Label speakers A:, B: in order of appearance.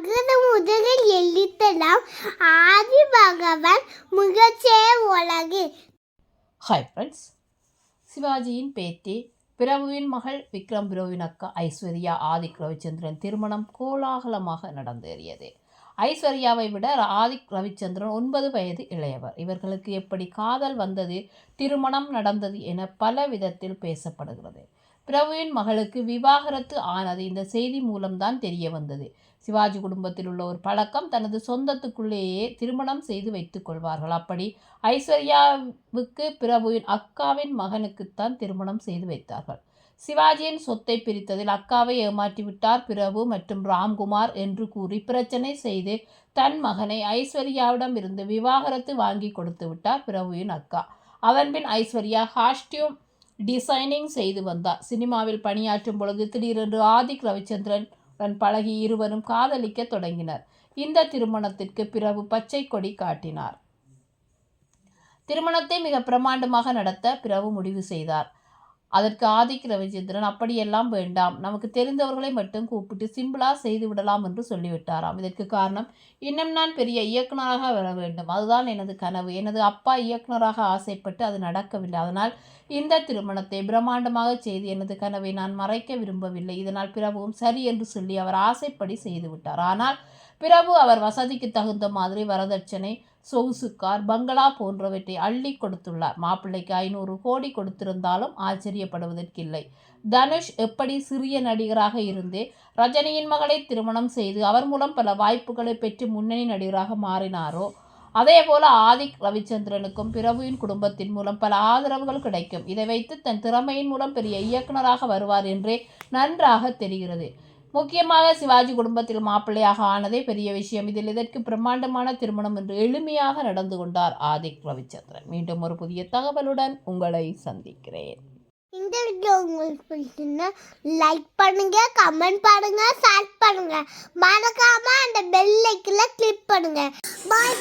A: அகர முதலில் எழுத்தலாம். ஆதி பகவான் முகச்சே உலகு.
B: ஹாய் ஃப்ரெண்ட்ஸ் சிவாஜியின் பேத்தி பிரபுவின் மகள் விக்ரம் பிரபுவின் அக்கா ஐஸ்வர்யா ஆதிக் ரவிச்சந்திரன் திருமணம் கோலாகலமாக நடந்தேறியது. ஐஸ்வர்யாவை விட ஆதிக் ரவிச்சந்திரன் ஒன்பது வயது இளையவர். இவர்களுக்கு எப்படி காதல் வந்தது திருமணம் நடந்தது என பல விதத்தில் பேசப்படுகிறது. பிரபுவின் மகளுக்கு விவாகரத்து ஆனது. இந்த செய்தி மூலம்தான் தெரிய வந்தது. சிவாஜி குடும்பத்தில் உள்ள ஒரு பழக்கம் தனது சொந்தத்துக்குள்ளேயே திருமணம் செய்து வைத்துக் கொள்வார்கள். அப்படி ஐஸ்வர்யாவுக்கு பிரபுவின் அக்காவின் மகனுக்குத்தான் திருமணம் செய்து வைத்தார்கள். சிவாஜியின் சொத்தை பிரித்ததில் அக்காவை ஏமாற்றிவிட்டார் பிரபு மற்றும் ராம்குமார் என்று கூறி பிரச்சனை செய்து தன் மகனை ஐஸ்வர்யாவிடம் இருந்து விவாகரத்து வாங்கி கொடுத்து விட்டார் பிரபுவின் அக்கா. அதன்பின் ஐஸ்வர்யா காஸ்டியூம் டிசைனிங் செய்து வந்தார். சினிமாவில் பணியாற்றும் பொழுது திடீரென்று ஆதிக் ரவிச்சந்திரன் உடன் பழகி இருவரும் காதலிக்க தொடங்கினர். இந்த திருமணத்திற்கு பிறகு பச்சை கொடி காட்டினார். திருமணத்தை மிக பிரமாண்டமாக நடத்த பிறகு முடிவு செய்தார். அதற்கு ஆதிக் ரவிச்சந்திரன் அப்படியெல்லாம் வேண்டாம். நமக்கு தெரிந்தவர்களை மட்டும் கூப்பிட்டு சிம்பிளா செய்து விடலாம் என்று சொல்லிவிட்டாராம். இதற்கு காரணம் இன்னும் நான் பெரிய இயக்குனராக வர வேண்டும். அதுதான் எனது கனவு. எனது அப்பா இயக்குனராக ஆசைப்பட்டு அது நடக்கவில்லை. அதனால் இந்த திருமணத்தை பிரம்மாண்டமாக செய்து எனது கனவை நான் மறைக்க விரும்பவில்லை. இதனால் பிரபுவும் சரி என்று சொல்லி அவர் ஆசைப்படி செய்து விட்டார். ஆனால் பிரபு அவர் வசதிக்கு தகுந்த மாதிரி வரதட்சணை சொகுசு கார் பங்களா போன்றவற்றை அள்ளி கொடுத்துள்ளார். மாப்பிள்ளைக்கு ஐநூறு கோடி கொடுத்திருந்தாலும் ஆச்சரியப்படுவதற்கில்லை. தனுஷ் எப்படி சிறிய நடிகராக இருந்தே ரஜினியின் மகளை திருமணம் செய்து அவர் மூலம் பல வாய்ப்புகளை பெற்று முன்னணி நடிகராக மாறினாரோ அதே போல ஆதிக் ரவிச்சந்திரனுக்கும் பிரபுவின் குடும்பத்தின் மூலம் பல ஆதரவுகள் கிடைக்கும். இதை வைத்து தன் திறமையின் மூலம் பெரிய இயக்குனராக வருவார் என்றே நன்றாக தெரிகிறது. முக்கியமாக சிவாஜி குடும்பத்தில் மாப்பிள்ளையாக ஆனதே பெரிய விஷயம். இதில் இதற்கு பிரம்மாண்டமான திருமணம் என்று எளிமையாக நடந்து கொண்டார் ஆதிக் ரவிச்சந்திரன். மீண்டும் ஒரு புதிய தகவலுடன் உங்களை சந்திக்கிறேன்.
A: இந்த வீடியோ உங்களுக்கு பிடிச்சிருந்தா லைக் பண்ணுங்க கமெண்ட் பண்ணுங்க ஷேர் பண்ணுங்க. மறக்காம அந்த பெல் ஐக்கில் கிளிக் பண்ணுங்க. பாய்